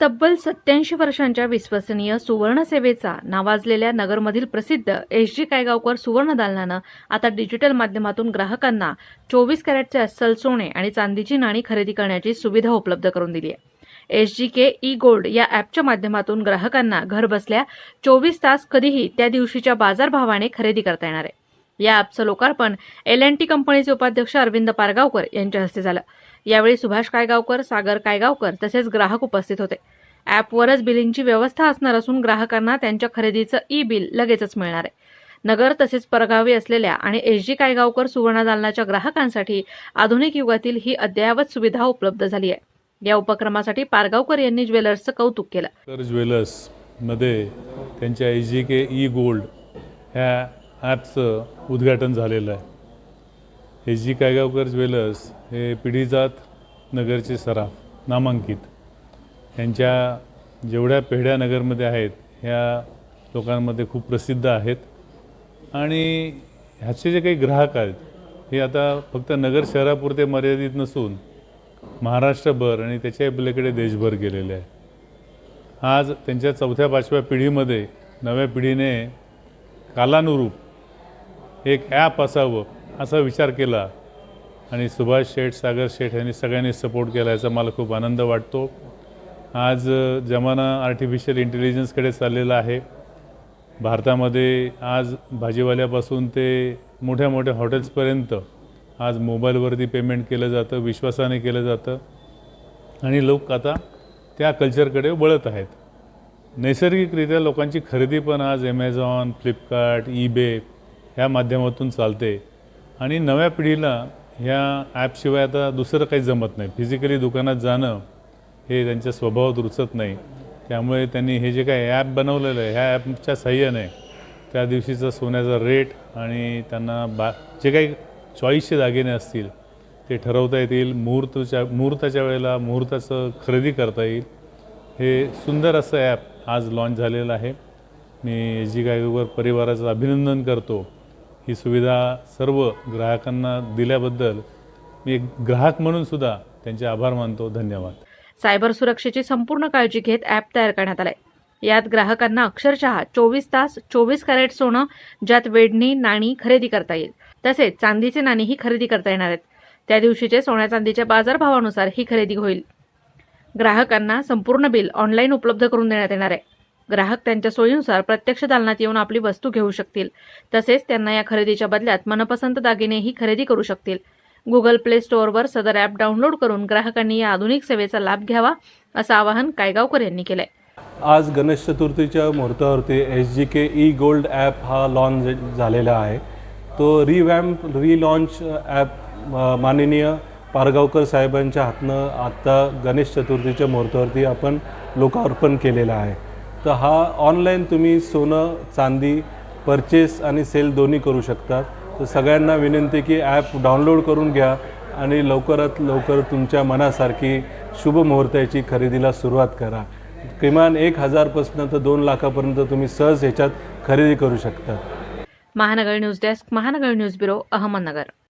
तब्बल सत्याऐंशी वर्षांच्या विश्वसनीय सुवर्णसेवेचा नावाजलेल्या नगरमधील प्रसिद्ध एस जी कायगावकर सुवर्ण दालनानं आता डिजिटल माध्यमातून ग्राहकांना चोवीस कॅरेटचे अस्सल सोने आणि चांदीची नाणी खरेदी करण्याची सुविधा उपलब्ध करून दिली आहे. S G K E gold या ॲपच्या माध्यमातून ग्राहकांना घर बसल्या चोवीस तास कधीही त्या दिवशीच्या बाजारभावाने खरेदी करता येणार आहे. या ॲपचं लोकार्पण एल अँड टी कंपनीचे उपाध्यक्ष अरविंद पारगावकर यांच्या हस्ते झालं. यावेळी सुभाष कायगावकर सागर कायगावकर तसेच ग्राहक उपस्थित होते. ॲपवरच बिलिंगची व्यवस्था असणार असून ग्राहकांना त्यांच्या खरेदीचं ई बिल लगेचच मिळणार आहे. नगर तसेच परगावी असलेल्या आणि एस जी कायगावकर सुवर्ण दालनाच्या ग्राहकांसाठी आधुनिक युगातील ही अद्ययावत सुविधा उपलब्ध झाली आहे. या उपक्रमासाठी पारगावकर यांनी ज्वेलर्सचं कौतुक केलं. तर ज्वेलर्समध्ये त्यांच्या S G K E gold ह्या ॲपचं उद्घाटन झालेलं आहे. एच जी कायगावकर ज्वेलर्स हे पिढीजात नगरचे सराफ नामांकित. यांच्या जेवढ्या पेढ्या नगरमध्ये आहेत ह्या लोकांमध्ये खूप प्रसिद्ध आहेत. आणि ह्याचे जे काही ग्राहक आहेत हे आता फक्त नगर शहरापुरते मर्यादित नसून महाराष्ट्रभर आणि त्याच्या पलीकडे देशभर गेलेले आहे आज त्यांच्या चौथ्या पाचव्या पिढीमध्ये नव्या पिढीने कालानुरूप एक ॲप असावं असा विचार केला आणि सुभाष शेठ सागर शेठ यांनी सगळ्यांनी सपोर्ट केला याचा मला खूप आनंद वाटतो. आज जमाना आर्टिफिशियल इंटेलिजन्सकडे चाललेला आहे. भारतामध्ये आज भाजीवाल्यापासून ते मोठ्या मोठ्या हॉटेल्सपर्यंत आज मोबाईलवरती पेमेंट केलं जातं विश्वासाने केलं जातं. आणि लोक आता त्या कल्चरकडे वळत आहेत. नैसर्गिकरित्या लोकांची खरेदी पण आज ॲमेझॉन फ्लिपकार्ट ईबे ह्या माध्यमातून चालते. आणि नव्या पिढीला ह्या ॲपशिवाय आता दुसरं काही जमत नाही. फिजिकली दुकानात जाणं हे त्यांच्या स्वभावात रुचत नाही. त्यामुळे त्यांनी हे जे काही ॲप बनवलेलं आहे ह्या ॲपच्या सहाय्याने त्या दिवशीचा सोन्याचा रेट आणि त्यांना बा जे काही चॉईसचे दागिने असतील ते ठरवता येतील. मुहूर्तच्या मुहूर्ताच्या वेळेला मुहूर्ताचं खरेदी करता येईल. हे सुंदर असं ॲप आज लॉन्च झालेलं आहे. मी एस जी परिवाराचं अभिनंदन करतो. ही सुविधा सर्व ग्राहकांना दिल्याबद्दल मी एक ग्राहक म्हणून सुद्धा त्यांचे आभार मानतो. धन्यवाद. सायबर सुरक्षेची संपूर्ण काळजी घेत ॲप तयार करण्यात आलंय. यात ग्राहकांना अक्षरशः चोवीस तास चोवीस कॅरेट सोनं ज्यात वेडणी नाणी खरेदी करता येईल. तसेच चांदीचे नाणीही खरेदी करता येणार आहेत. त्या दिवशीचे सोन्या चांदीच्या बाजारभावानुसार ही खरेदी होईल. ग्राहकांना संपूर्ण बिल ऑनलाईन उपलब्ध करून देण्यात येणार आहे. ग्राहक त्यांच्या सोयीनुसार प्रत्यक्ष दालनात येऊन आपली वस्तू घेऊ शकतील. तसेच त्यांना या खरेदीच्या बदल्यात मनपसंत दागिनेही खरेदी करू शकतील. गुगल प्ले स्टोअरवर सदर ॲप डाउनलोड करून ग्राहकांनी या आधुनिक सेवेचा लाभ घ्यावा असं आवाहन कायगावकर यांनी केलंय. आज गणेश चतुर्थीच्या मुहूर्तावरती S G K E gold app हा लॉन्च झालेला आहे. तो रिवॅम्प रिलॉन्च ॲप माननीय पारगावकर साहेबांच्या हातनं आत्ता गणेश चतुर्थीच्या मुहूर्तावरती आपण लोकार्पण केलेलं आहे. तर हा ऑनलाईन तुम्ही सोनं चांदी परचेस आणि सेल दोन्ही करू शकता तर सगळ्यांना विनंती की ॲप डाउनलोड करून घ्या आणि लवकरात लवकर तुमच्या मनासारखी शुभ मुहूर्ताची खरेदीला सुरुवात करा. किमान एक हजारपासून तर दोन लाखापर्यंत तुम्ही सहज ह्याच्यात खरेदी करू शकता. Mahanagar news desk Mahanagar news bureau Ahmednagar.